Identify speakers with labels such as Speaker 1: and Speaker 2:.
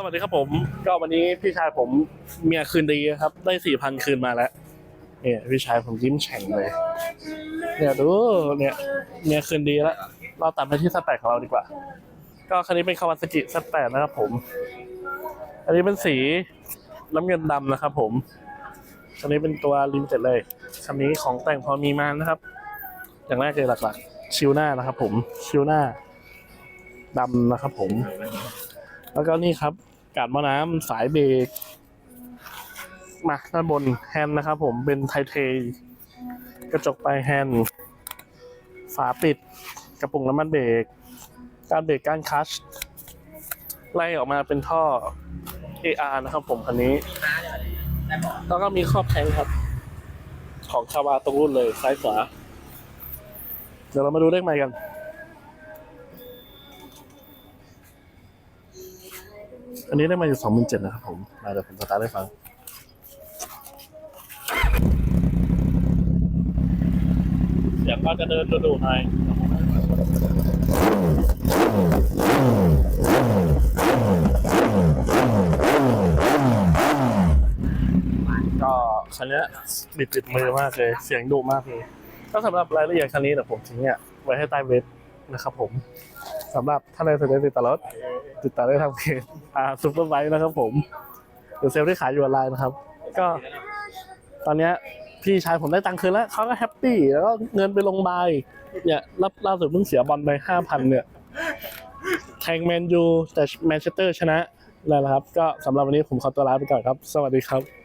Speaker 1: สวัสดีครับผม ก็วันนี้พี่ชายผมเมียคืนดีครับ ได้สี่พันคืนมาแล้ว เนี่ยพี่ชายผมยิ้มแฉ่งเลย เนี่ยดูเนี่ยเมียคืนดีแล้ว เราตัดไปที่สแปดของเราดีกว่า ก็คันนี้เป็นคาวาซากิสแปดนะครับผม อันนี้เป็นสีน้ำเงินดำนะครับผมอันนี้เป็นตัวลิมิเต็ดเลยคันนี้ของแต่งพอมีมานะครับ อย่างแรกเลยหลักๆ ชิวหน้านะครับผม ชิวหน้าดำนะครับผม แล้วก็นี่ครับ กาดมอน้ำสายเบรกมาด้านบนแฮนด์นะครับผมเป็นไทเทกระจกปลายแฮนด์ ฝาปิด กระปุกน้ำมันเบรกการเบรกการคัชไล่ออกมาเป็นท่อ AR นะครับผมคันนี้ แล้วก็มีครอบแทงครับ ของคาวาตรงรุ่นเลยซ้ายขวา เดี๋ยวเรามาดูเลขใหม่กัน อันนี้ได้มาอยู่สองหมื่นเจ็ดนะครับผมมาเดี๋ยวผมสตาร์ทให้ฟังเสียงก็จะเดินดูๆหน่อยก็คันนี้บิดติดมือมากเลย เสียงดุมากเลยก็สำหรับรายละเอียดคันนี้เดี๋ยวผมทิ้งเนี่ยไว้ให้ใต้เว็บนะครับผมสำหรับท่านใดสนใจติดต่อรถ ติดต่อได้ทางเพจอ่าซูเปอร์ไบค์นะครับผมหรือเซลล์ที่ขายอยู่ออนไลน์นะครับ ก็ ตอนเนี้ยพี่ชายผมได้ตังค์คืนแล้วเขาก็แฮปปี้แล้วก็เงินไปลงบายเนี่ยรับล่าสุดเพิ่งเสียบอลไปห้าพันเนี่ยแข่งแมนยูแต่แมนเชสเตอร์ชนะนั่นแหละครับ ก็สำหรับวันนี้ผมขอตัวลาไปก่อนครับ สวัสดีครับ